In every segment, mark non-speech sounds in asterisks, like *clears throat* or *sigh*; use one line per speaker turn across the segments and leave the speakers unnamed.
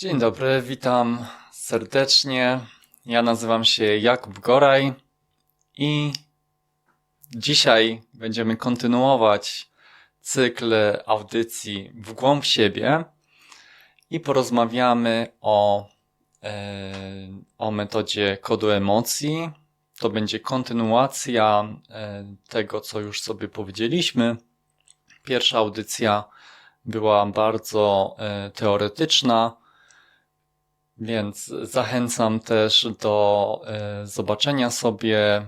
Dzień dobry, witam serdecznie. Ja nazywam się Jakub Goraj i dzisiaj będziemy kontynuować cykl audycji w głąb siebie i porozmawiamy o, e, o metodzie kodu emocji. To będzie kontynuacja e, tego, co już sobie powiedzieliśmy. Pierwsza audycja była bardzo e, teoretyczna, więc zachęcam też do e, zobaczenia sobie e,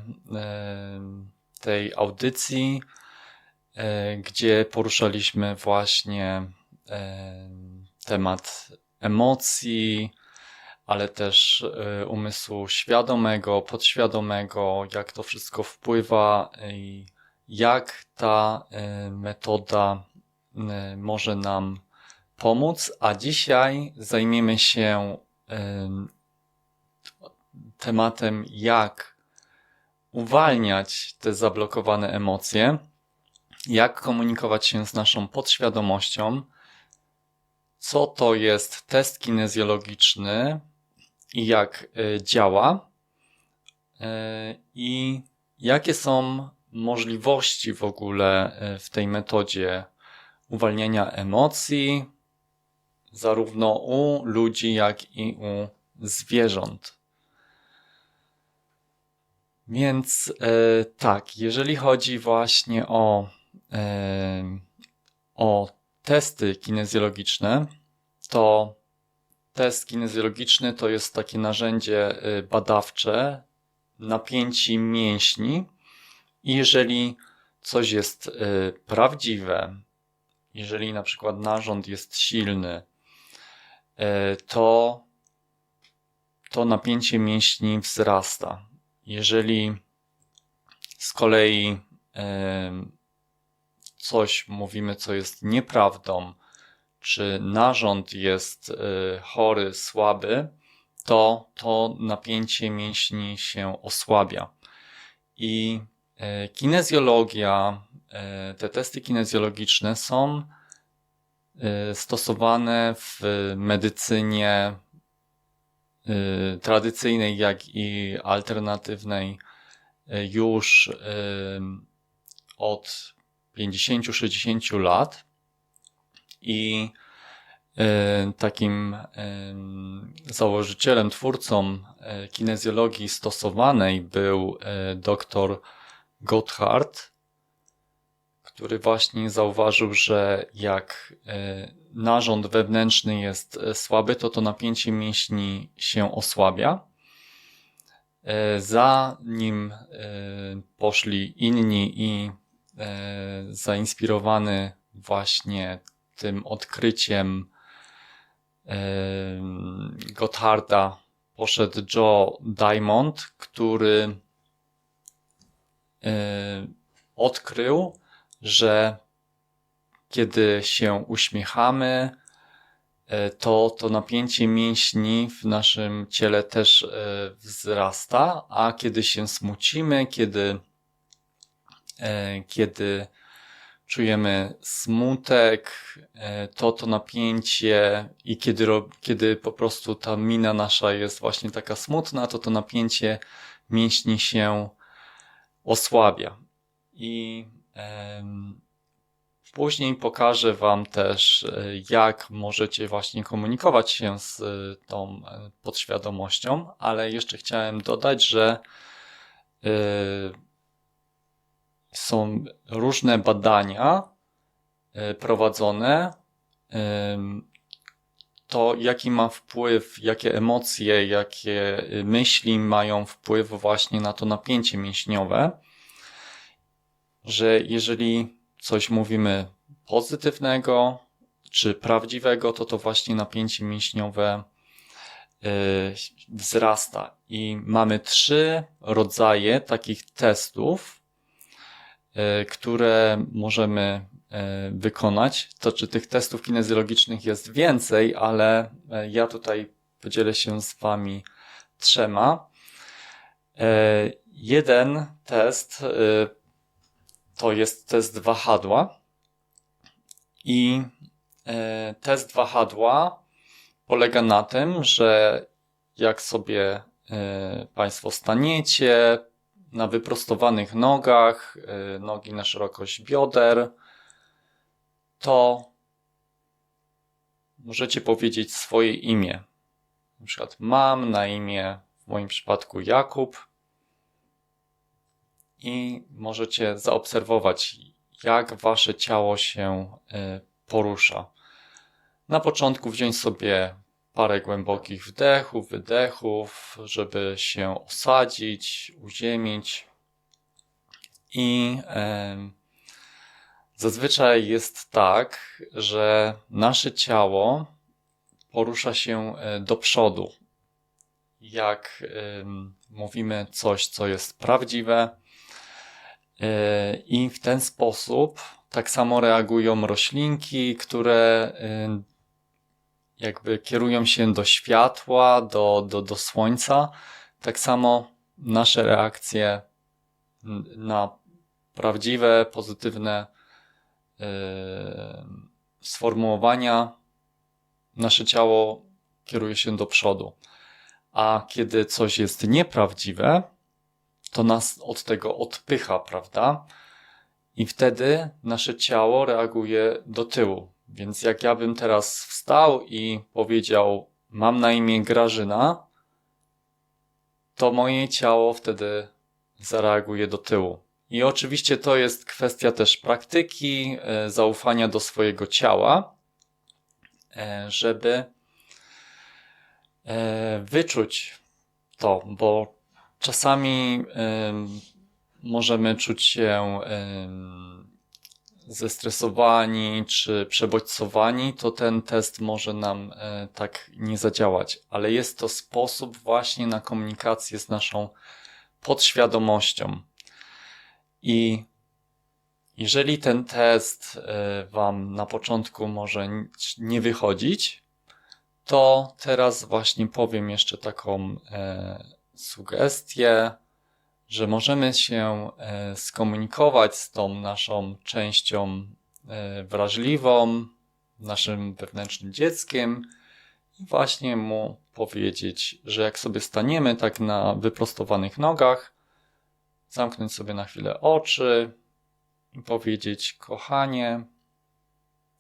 tej audycji, gdzie poruszaliśmy właśnie temat emocji, ale też umysłu świadomego, podświadomego, jak to wszystko wpływa i jak ta metoda Y, może nam pomóc, a dzisiaj zajmiemy się tematem, jak uwalniać te zablokowane emocje, jak komunikować się z naszą podświadomością, co to jest test kinezjologiczny i jak y, działa, y, i jakie są możliwości w ogóle w tej metodzie uwalniania emocji, zarówno u ludzi, jak i u zwierząt. Więc e, tak, jeżeli chodzi właśnie o, e, o testy kinezjologiczne, to test kinezjologiczny to jest takie narzędzie e, badawcze napięci mięśni. I jeżeli coś jest e, prawdziwe, jeżeli na przykład narząd jest silny, to, to napięcie mięśni wzrasta. Jeżeli z kolei e, coś mówimy, co jest nieprawdą, czy narząd jest e, chory, słaby, to to napięcie mięśni się osłabia. I kinezjologia E, te testy kinezjologiczne są e, stosowane w medycynie e, tradycyjnej, jak i alternatywnej już od 50-60 lat. I takim założycielem, twórcą kinezjologii stosowanej był dr Gotthard, który właśnie zauważył, że jak e, narząd wewnętrzny jest e, słaby, to to napięcie mięśni się osłabia. E, za nim poszli inni i zainspirowany właśnie tym odkryciem Gotharda poszedł Joe Diamond, który odkrył, że kiedy się uśmiechamy, e, to to napięcie mięśni w naszym ciele też e, wzrasta, a kiedy się smucimy, kiedy, e, kiedy czujemy smutek, to to napięcie i kiedy, kiedy po prostu ta mina nasza jest właśnie taka smutna, to to napięcie mięśni się osłabia. I Później pokażę Wam też, e, jak możecie właśnie komunikować się z e, tą e, podświadomością, ale jeszcze chciałem dodać, że są różne badania prowadzone. To, jaki ma wpływ, jakie emocje, jakie myśli mają wpływ właśnie na to napięcie mięśniowe że jeżeli coś mówimy pozytywnego czy prawdziwego, to to właśnie napięcie mięśniowe y, wzrasta. I mamy trzy rodzaje takich testów, y, które możemy y, wykonać. To czy tych testów kinezjologicznych jest więcej, ale ja tutaj podzielę się z Wami trzema. Jeden test to jest test wahadła. I e, test wahadła polega na tym, że jak sobie e, Państwo staniecie na wyprostowanych nogach, e, nogi na szerokość bioder, to możecie powiedzieć swoje imię. Na przykład mam na imię w moim przypadku Jakub i możecie zaobserwować, jak wasze ciało się y, porusza. Na początku wziąć sobie parę głębokich wdechów, wydechów, żeby się osadzić, uziemić. I zazwyczaj jest tak, że nasze ciało porusza się e, do przodu. Jak mówimy coś, co jest prawdziwe, e, i w ten sposób tak samo reagują roślinki, które jakby kierują się do światła, do, do, do słońca. Tak samo nasze reakcje na prawdziwe, pozytywne yy, sformułowania, nasze ciało kieruje się do przodu. A kiedy coś jest nieprawdziwe, to nas od tego odpycha, prawda? I wtedy nasze ciało reaguje do tyłu. Więc jak ja bym teraz wstał i powiedział, mam na imię Grażyna, to moje ciało wtedy zareaguje do tyłu. I oczywiście to jest kwestia też praktyki, e, zaufania do swojego ciała, e, żeby e, wyczuć to, bo czasami możemy czuć się zestresowani czy przebodźcowani, to ten test może nam e, tak nie zadziałać. Ale jest to sposób właśnie na komunikację z naszą podświadomością. I jeżeli ten test e, Wam na początku może nie wychodzić, to teraz właśnie powiem jeszcze taką e, sugestię, że możemy się e, skomunikować z tą naszą częścią e, wrażliwą, naszym wewnętrznym dzieckiem i właśnie mu powiedzieć, że jak sobie staniemy tak na wyprostowanych nogach, zamknąć sobie na chwilę oczy i powiedzieć: Kochanie,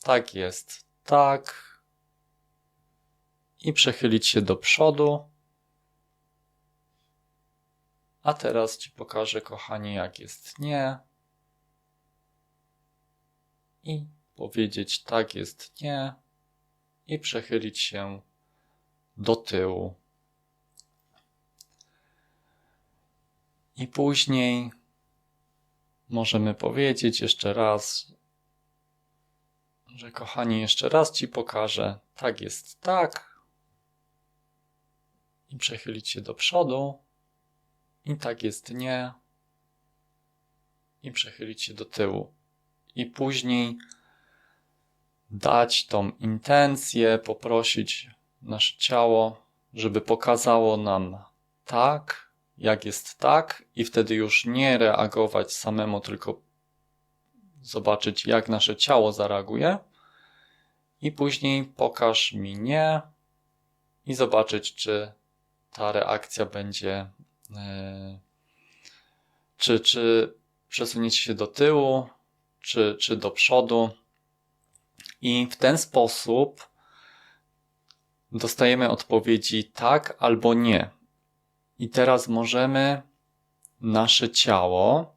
tak jest, tak, i przechylić się do przodu a teraz ci pokażę, kochanie, jak jest nie. I powiedzieć tak jest nie. I przechylić się do tyłu. I później możemy powiedzieć jeszcze raz, że kochani, jeszcze raz ci pokażę, tak jest tak. I przechylić się do przodu. I tak jest nie. I przechylić się do tyłu. I później dać tą intencję, poprosić nasze ciało, żeby pokazało nam tak, jak jest tak, i wtedy już nie reagować samemu, tylko zobaczyć, jak nasze ciało zareaguje. I później pokaż mi nie i zobaczyć, czy ta reakcja będzie czy, czy przesuniecie się do tyłu, czy, czy do przodu. I w ten sposób dostajemy odpowiedzi tak albo nie. I teraz możemy nasze ciało,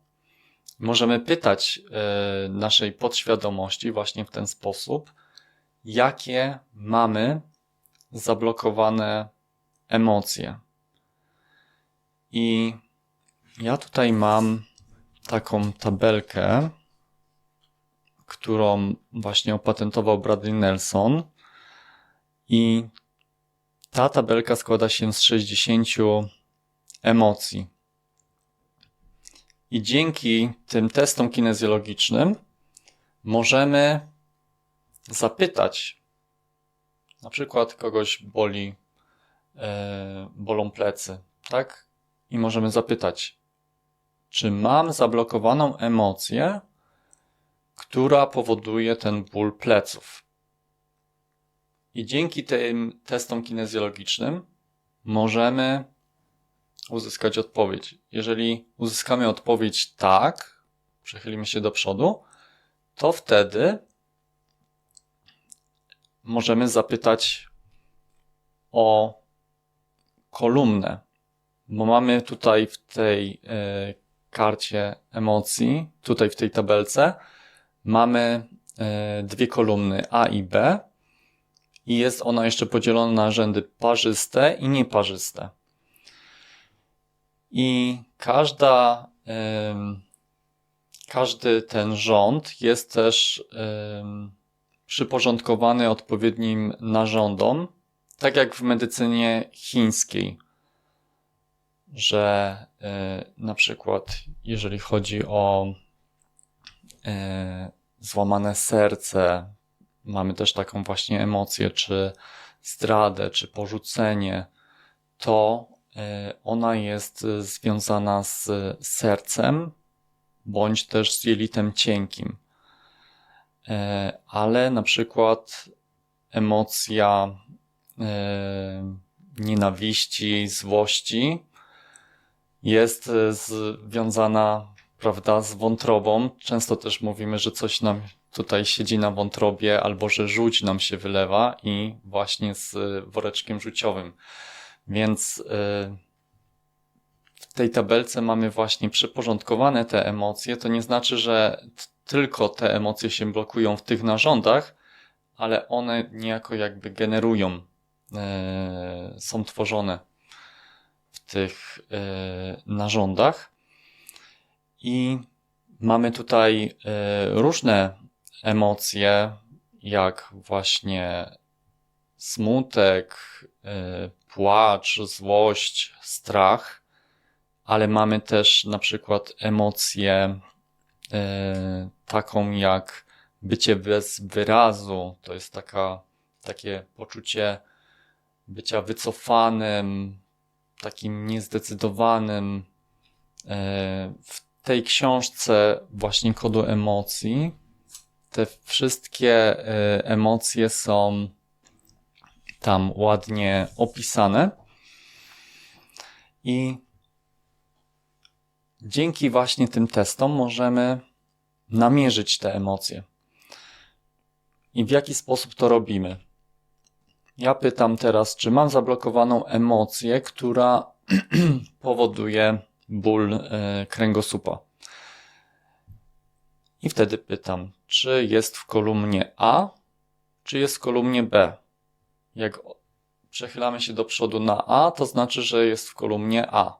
możemy pytać e, naszej podświadomości właśnie w ten sposób, jakie mamy zablokowane emocje. I ja tutaj mam taką tabelkę, którą właśnie opatentował Bradley Nelson. I ta tabelka składa się z 60 emocji. I dzięki tym testom kinezjologicznym możemy zapytać, na przykład kogoś boli, e, bolą plecy, tak? I możemy zapytać, czy mam zablokowaną emocję, która powoduje ten ból pleców. I dzięki tym testom kinezjologicznym możemy uzyskać odpowiedź. Jeżeli uzyskamy odpowiedź tak, przechylimy się do przodu, to wtedy możemy zapytać o kolumnę, bo mamy tutaj w tej e, karcie emocji, tutaj w tej tabelce, mamy e, dwie kolumny A i B i jest ona jeszcze podzielona na rzędy parzyste i nieparzyste. I każda, każdy ten rząd jest też przyporządkowany odpowiednim narządom, tak jak w medycynie chińskiej, że e, na przykład jeżeli chodzi o e, złamane serce, mamy też taką właśnie emocję, czy zdradę, czy porzucenie, to e, ona jest związana z sercem, bądź też z jelitem cienkim. Ale na przykład emocja nienawiści, złości jest związana, prawda, z wątrobą. Często też mówimy, że coś nam tutaj siedzi na wątrobie, albo że żółć nam się wylewa i właśnie z woreczkiem żółciowym. Więc y, w tej tabelce mamy właśnie przyporządkowane te emocje. To nie znaczy, że tylko te emocje się blokują w tych narządach, ale one niejako jakby generują, są tworzone tych y, narządach. I mamy tutaj różne emocje, jak właśnie smutek, y, płacz, złość, strach, ale mamy też na przykład emocję taką jak bycie bez wyrazu, to jest taka, takie poczucie bycia wycofanym, takim niezdecydowanym. Y, w tej książce właśnie kodu emocji te wszystkie y, emocje są tam ładnie opisane. I dzięki właśnie tym testom możemy namierzyć te emocje. I w jaki sposób to robimy? Ja pytam teraz, czy mam zablokowaną emocję, która *clears throat* powoduje ból y, kręgosłupa. I wtedy pytam, czy jest w kolumnie A, czy jest w kolumnie B. Jak przechylamy się do przodu na A, to znaczy, że jest w kolumnie A.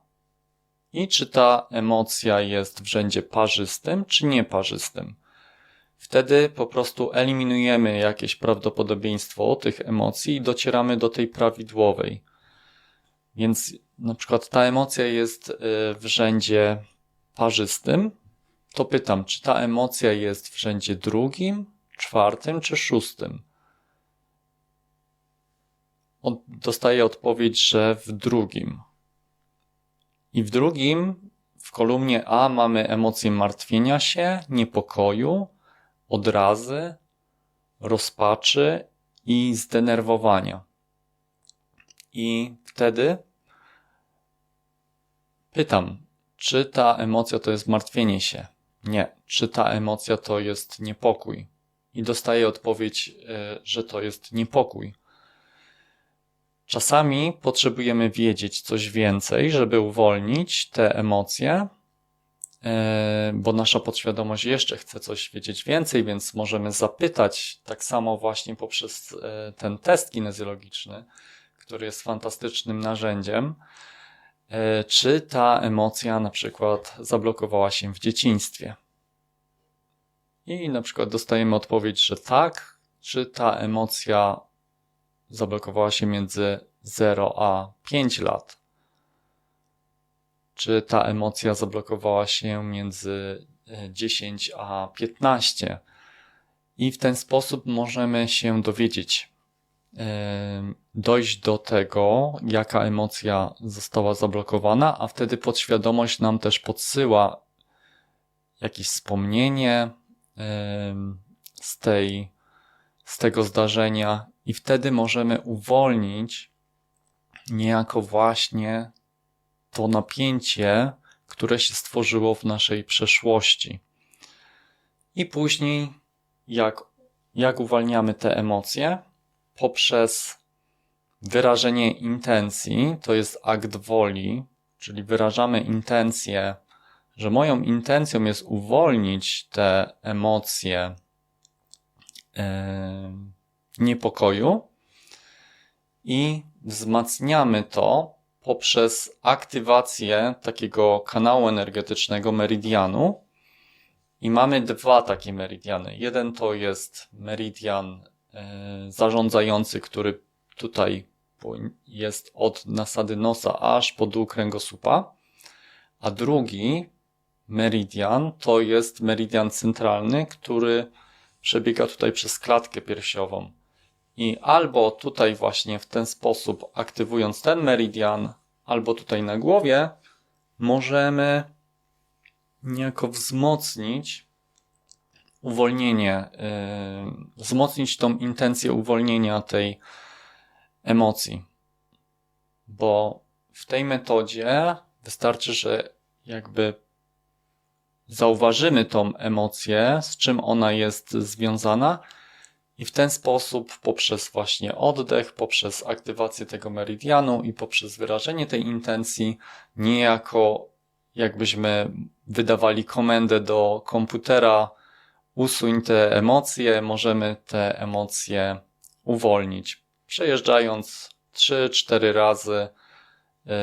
I czy ta emocja jest w rzędzie parzystym, czy nieparzystym. Wtedy po prostu eliminujemy jakieś prawdopodobieństwo tych emocji i docieramy do tej prawidłowej. Więc na przykład ta emocja jest y, w rzędzie parzystym, to pytam, czy ta emocja jest w rzędzie drugim, czwartym czy szóstym? On dostaje odpowiedź, że w drugim. I w drugim, w kolumnie A mamy emocje martwienia się, niepokoju, odrazy, rozpaczy i zdenerwowania. I wtedy pytam, czy ta emocja to jest martwienie się? Nie. Czy ta emocja to jest niepokój? I dostaję odpowiedź, e, że to jest niepokój. Czasami potrzebujemy wiedzieć coś więcej, żeby uwolnić te emocje, bo nasza podświadomość jeszcze chce coś wiedzieć więcej, więc możemy zapytać, tak samo właśnie poprzez e, ten test kinezjologiczny, który jest fantastycznym narzędziem, E, czy ta emocja na przykład zablokowała się w dzieciństwie. I na przykład dostajemy odpowiedź, że tak, czy ta emocja zablokowała się między 0 a 5 lat. Czy ta emocja zablokowała się między 10 e, a 15. I w ten sposób możemy się dowiedzieć, dojść do tego, jaka emocja została zablokowana, a wtedy podświadomość nam też podsyła jakieś wspomnienie z tej z tego zdarzenia, i wtedy możemy uwolnić niejako właśnie to napięcie, które się stworzyło w naszej przeszłości. I później, jak, jak uwalniamy te emocje? Poprzez wyrażenie intencji, to jest akt woli, czyli wyrażamy intencję, że moją intencją jest uwolnić te emocje yy, niepokoju i wzmacniamy to poprzez aktywację takiego kanału energetycznego meridianu. I mamy dwa takie meridiany. Jeden to jest meridian e, zarządzający, który tutaj jest od nasady nosa aż po dół kręgosłupa, a drugi meridian to jest meridian centralny, który przebiega tutaj przez klatkę piersiową. I albo tutaj właśnie w ten sposób aktywując ten meridian, albo tutaj na głowie, możemy niejako wzmocnić uwolnienie, yy, wzmocnić tą intencję uwolnienia tej emocji. Bo w tej metodzie wystarczy, że jakby zauważymy tą emocję, z czym ona jest związana, i w ten sposób, poprzez właśnie oddech, poprzez aktywację tego meridianu i poprzez wyrażenie tej intencji, niejako jakbyśmy wydawali komendę do komputera, usuń te emocje, możemy te emocje uwolnić. Przejeżdżając 3-4 razy yy,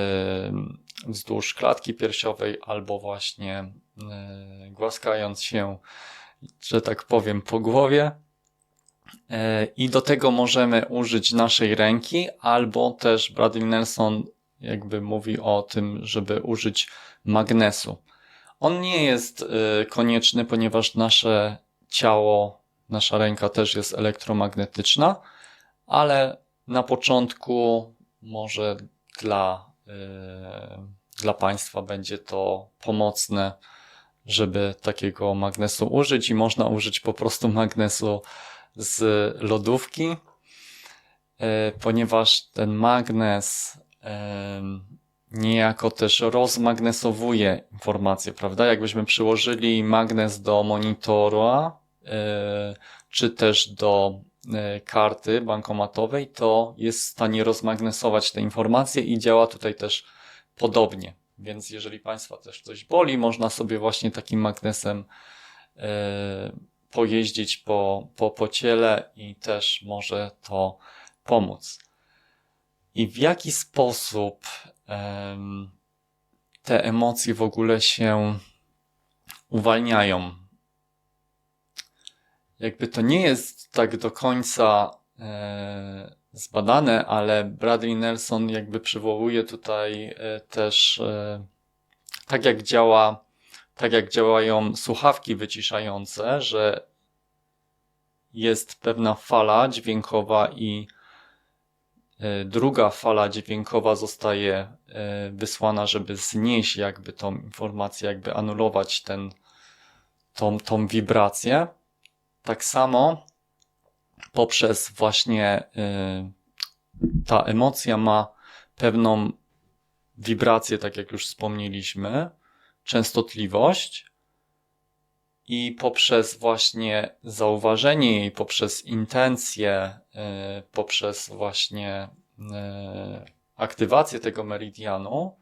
wzdłuż klatki piersiowej albo właśnie yy, głaskając się, że tak powiem, po głowie. E, I do tego możemy użyć naszej ręki, albo też Bradley Nelson jakby mówi o tym, żeby użyć magnesu. On nie jest e, konieczny, ponieważ nasze ciało, nasza ręka też jest elektromagnetyczna, ale na początku może dla, e, dla Państwa będzie to pomocne, żeby takiego magnesu użyć i można użyć po prostu magnesu z lodówki, e, ponieważ ten magnes niejako też rozmagnesowuje informacje, prawda? Jakbyśmy przyłożyli magnes do monitora, e, czy też do e, karty bankomatowej, to jest w stanie rozmagnesować te informacje i działa tutaj też podobnie. Więc jeżeli Państwa też coś boli, można sobie właśnie takim magnesem pojeździć po, po, po ciele i też może to pomóc. I w jaki sposób um, te emocje w ogóle się uwalniają? Jakby to nie jest tak do końca e, zbadane, ale Bradley Nelson jakby przywołuje tutaj e, też e, tak jak działa tak jak działają słuchawki wyciszające, że jest pewna fala dźwiękowa i e, druga fala dźwiękowa zostaje e, wysłana, żeby znieść jakby tą informację, jakby anulować ten, tą, tą wibrację. Tak samo poprzez właśnie e, ta emocja ma pewną wibrację, tak jak już wspomnieliśmy, częstotliwość i poprzez właśnie zauważenie jej, poprzez intencje, y, poprzez właśnie y, aktywację tego meridianu,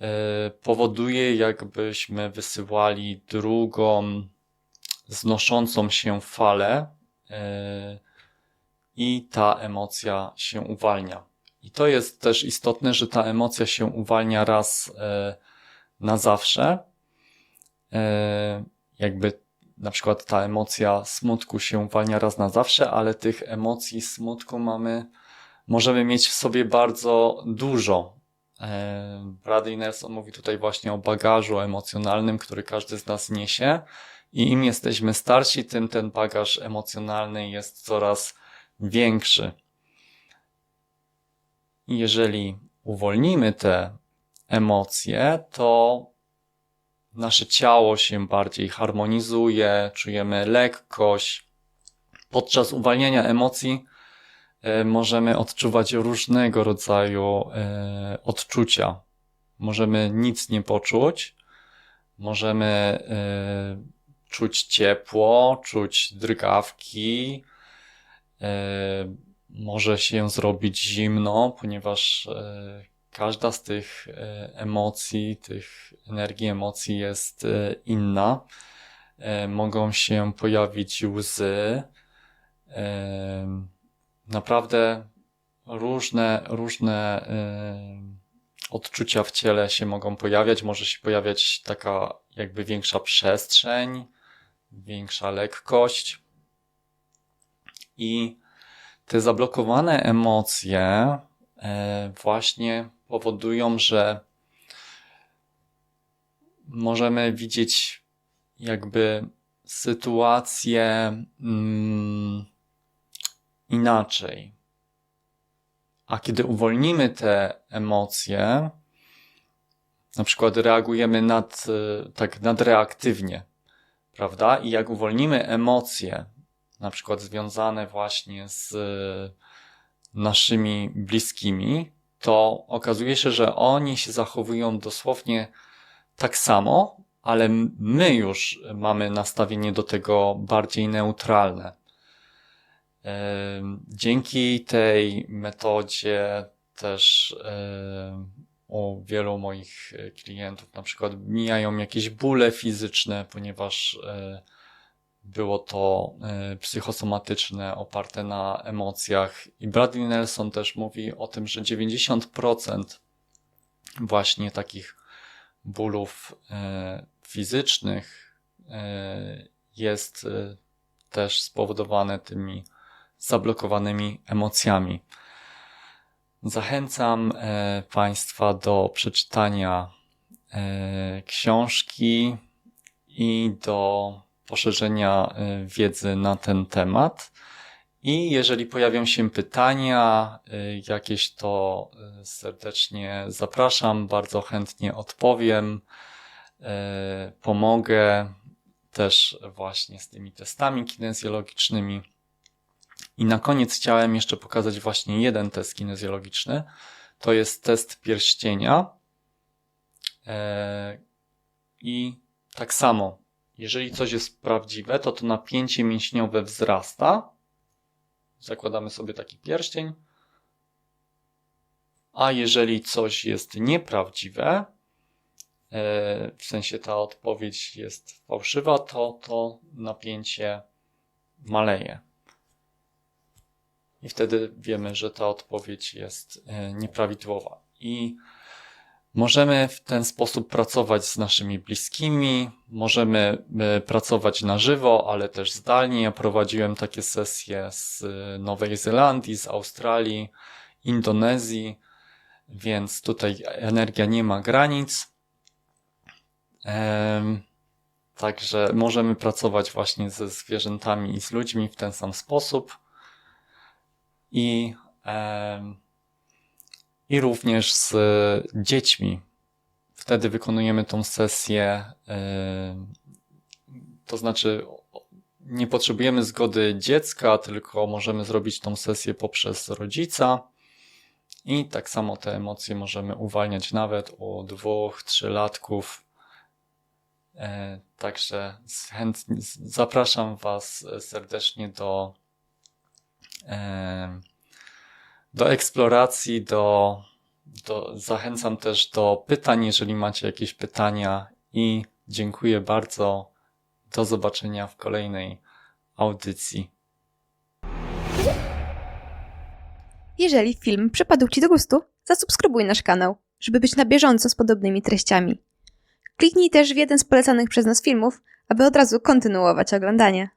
y, powoduje, jakbyśmy wysyłali drugą znoszącą się falę i ta emocja się uwalnia. I to jest też istotne, że ta emocja się uwalnia raz na zawsze. E, jakby na przykład ta emocja smutku się uwalnia raz na zawsze, ale tych emocji smutku mamy, możemy mieć w sobie bardzo dużo. E, Bradley Nelson mówi tutaj właśnie o bagażu emocjonalnym, który każdy z nas niesie i im jesteśmy starsi, tym ten bagaż emocjonalny jest coraz większy. Jeżeli uwolnimy te emocje, to nasze ciało się bardziej harmonizuje, czujemy lekkość, Podczas uwalniania emocji e, możemy odczuwać różnego rodzaju e, odczucia. Możemy nic nie poczuć, możemy e, czuć ciepło, czuć drgawki, może się zrobić zimno, ponieważ każda z tych e, emocji, tych energii emocji jest e, inna. E, Mogą się pojawić łzy. Naprawdę różne, różne odczucia w ciele się mogą pojawiać. Może się pojawiać taka jakby większa przestrzeń, większa lekkość. I te zablokowane emocje właśnie powodują, że możemy widzieć jakby sytuację mm, inaczej. A kiedy uwolnimy te emocje, na przykład reagujemy nad, e, tak nadreaktywnie, prawda? I jak uwolnimy emocje, na przykład związane właśnie z e, naszymi bliskimi, to okazuje się, że oni się zachowują dosłownie tak samo, ale my już mamy nastawienie do tego bardziej neutralne. Dzięki tej metodzie też u wielu moich e, klientów na przykład mijają jakieś bóle fizyczne, ponieważ e, było to e, psychosomatyczne, oparte na emocjach. I Bradley Nelson też mówi o tym, że 90% właśnie takich bólów e, fizycznych e, jest też spowodowane tymi zablokowanymi emocjami. Zachęcam Państwa do przeczytania książki i do poszerzenia e, wiedzy na ten temat. I jeżeli pojawią się pytania e, jakieś, to e, serdecznie zapraszam, bardzo chętnie odpowiem, pomogę też właśnie z tymi testami kinezjologicznymi. I na koniec chciałem jeszcze pokazać właśnie jeden test kinezjologiczny. To jest test pierścienia. I tak samo, jeżeli coś jest prawdziwe, to to napięcie mięśniowe wzrasta. Zakładamy sobie taki pierścień. A jeżeli coś jest nieprawdziwe, e, w sensie ta odpowiedź jest fałszywa, to to napięcie maleje. I wtedy wiemy, że ta odpowiedź jest e, nieprawidłowa. I możemy w ten sposób pracować z naszymi bliskimi, możemy e, pracować na żywo, ale też zdalnie. Ja prowadziłem takie sesje z e, Nowej Zelandii, z Australii, Indonezji, więc tutaj energia nie ma granic. Także możemy pracować właśnie ze zwierzętami i z ludźmi w ten sam sposób i, i również z dziećmi. Wtedy wykonujemy tą sesję, em, to znaczy nie potrzebujemy zgody dziecka, tylko możemy zrobić tą sesję poprzez rodzica. I tak samo te emocje możemy uwalniać nawet u dwóch, trzylatków. E, Także chętnie zapraszam Was serdecznie do do eksploracji, do, do, zachęcam też do pytań, jeżeli macie jakieś pytania i dziękuję bardzo. Do zobaczenia w kolejnej audycji.
Jeżeli film przypadł Ci do gustu, zasubskrybuj nasz kanał, żeby być na bieżąco z podobnymi treściami. Kliknij też w jeden z polecanych przez nas filmów, aby od razu kontynuować oglądanie.